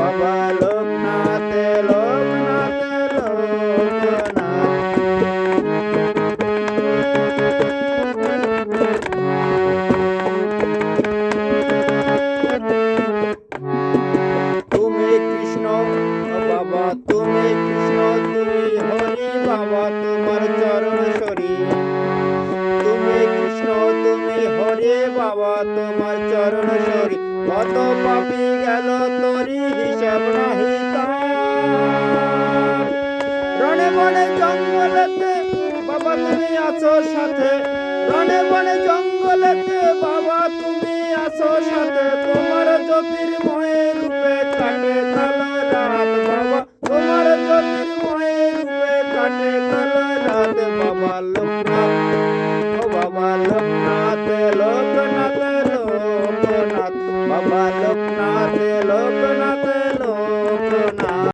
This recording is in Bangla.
Baba Loknath, Loknath, Loknath. Krishna বাবা, তুমি কৃষ্ণ, তুমি হরি, বাবা, তোমার চরণ সরি। তুমি কৃষ্ণ, তুমি হরে, বাবা, তোমার চরণ সরি। কত পাপি গেল তরি হিসাব নাহি রণে বনে জঙ্গলেতে বাবা, তুমি আছো সাথে। রণে বনে জঙ্গলেতে বাবা, তুমি আছো সাথে। তোমার জ্যোতির্ময়ের ও বাবা লোকনাথ